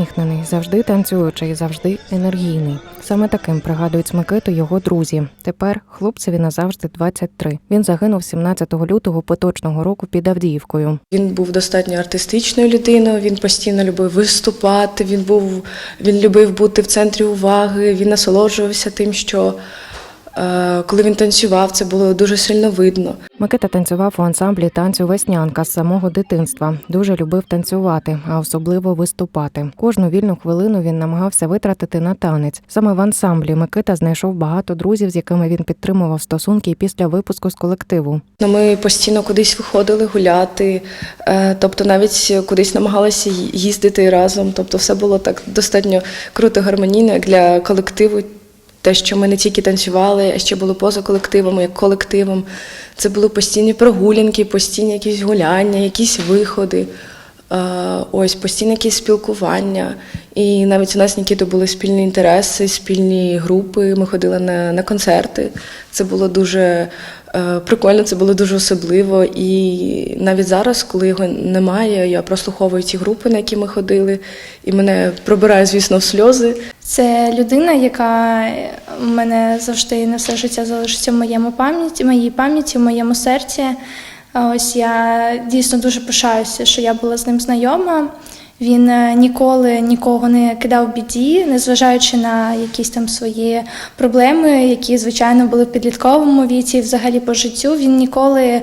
усміхнений, завжди танцюючий, завжди енергійний. Саме таким пригадують Микиту його друзі. Тепер хлопцеві назавжди 23. Він загинув 17 лютого поточного року під Авдіївкою. Він був достатньо артистичною людиною. Він постійно любив виступати. Він був він любив бути в центрі уваги. Він насолоджувався тим, що коли він танцював, це було дуже сильно видно. Микита танцював у ансамблі танцю Веснянка з самого дитинства. Дуже любив танцювати, а особливо виступати. Кожну вільну хвилину він намагався витратити на танець. Саме в ансамблі Микита знайшов багато друзів, з якими він підтримував стосунки після випуску з колективу. Ну, Ми постійно кудись виходили гуляти, е, тобто навіть кудись намагалися їздити разом. Тобто, все було так достатньо круто, гармонійно як для колективу. Те, що ми не тільки танцювали, а ще було поза колективом, як колективом. Це були постійні прогулянки, постійні якісь гуляння, якісь виходи, ось постійне якісь спілкування. І навіть у нас з Нікітою були спільні інтереси, спільні групи. Ми ходили на, на концерти. Це було дуже е, прикольно, це було дуже особливо. І навіть зараз, коли його немає, я прослуховую ті групи, на які ми ходили, і мене пробирає, звісно, в сльози. Це людина, яка в мене завжди на все життя залишиться в моєму пам'яті, моїй пам'яті, в моєму серці. Ось я дійсно дуже пишаюся, що я була з ним знайома. Він е, ніколи нікого не кидав біді, незважаючи на якісь там свої проблеми, які звичайно були в підлітковому віці, і взагалі по життю. Він ніколи е,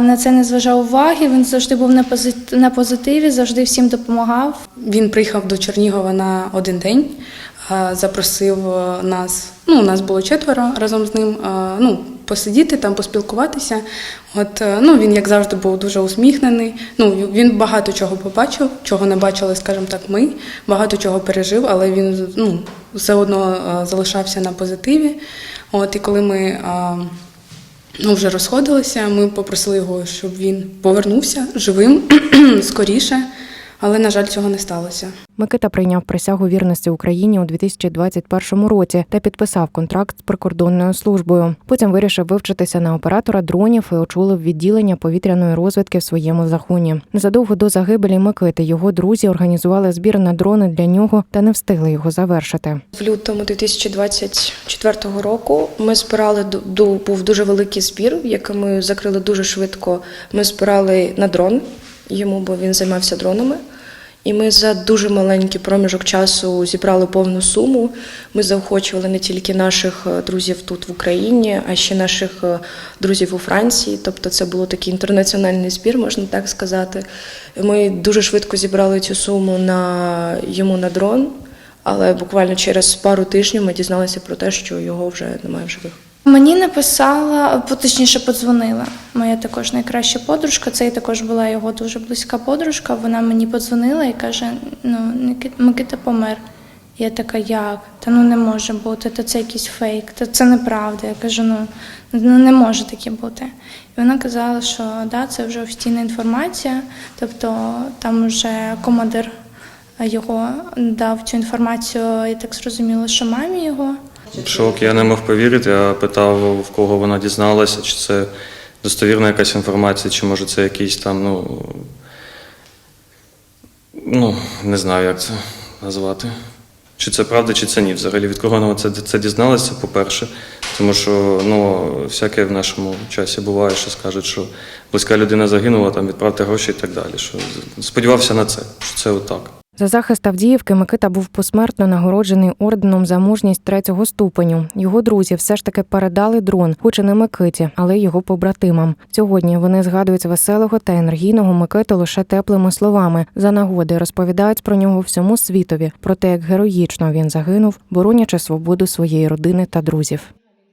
на це не зважав уваги. Він завжди був на позит- на позитиві, завжди всім допомагав. Він приїхав до Чернігова на один день, запросив е, нас. Ну, у нас було четверо разом з ним. е, Ну, посидіти там, поспілкуватися. От е, ну він, як завжди, був дуже усміхнений. Ну він багато чого побачив, чого не бачили, скажімо так, ми. Багато чого пережив, але він ну все одно е, залишався на позитиві. От і коли ми. е, Ну, вже розходилися. Ми попросили його, щоб він повернувся живим скоріше, але на жаль, цього не сталося. Микита прийняв присягу вірності Україні у 2021 році та підписав контракт з прикордонною службою. Потім вирішив вивчитися на оператора дронів і очолив відділення повітряної розвідки в своєму захуні. Незадовго до загибелі Микити його друзі організували збір на дрони для нього та не встигли його завершити. В лютому 2024 року ми збирали був дуже великий збір, який ми закрили дуже швидко. Ми збирали на дрон йому, бо він займався дронами. І ми за дуже маленький проміжок часу зібрали повну суму. Ми заохочували не тільки наших е, друзів тут в Україні, а ще наших е, друзів у Франції. Тобто це було такий інтернаціональний збір, можна так сказати. Ми дуже швидко зібрали цю суму на йому на дрон. Але буквально через пару тижнів ми дізналися про те, що його вже немає в живих. Мені написала, точніше подзвонила. Моя також найкраща подружка. Це і також була його дуже близька подружка. Вона мені подзвонила і каже: ну, Микита помер. Я така, як? Та ну не може бути, та це якийсь фейк, та це неправда. Я кажу, ну, ну не може таке бути. І вона казала, що да, це вже офіційна інформація, тобто там вже командир його дав цю інформацію, я так зрозуміла, що мамі його. Шок, я не мог повірити. Я питав, в кого вона дізналася, чи це достовірна якась інформація, чи може це якийсь там, ну. Ну, не знаю, як це назвати. Чи це правда, чи це ні. Взагалі, від кого вона це, це дізналася, по-перше. Тому що ну, всяке в нашому часі буває, що скажуть, що близька людина загинула, там відправте гроші і так далі. Що сподівався на це, що це отак. За захист Авдіївки Микита був посмертно нагороджений орденом за мужність третього ступеню. Його друзі все ж таки передали дрон, хоч і не Микиті, але його побратимам. Сьогодні вони згадують веселого та енергійного Микиту лише теплими словами. За нагоди розповідають про нього всьому світові, про те, як героїчно він загинув, боронячи свободу своєї родини та друзів.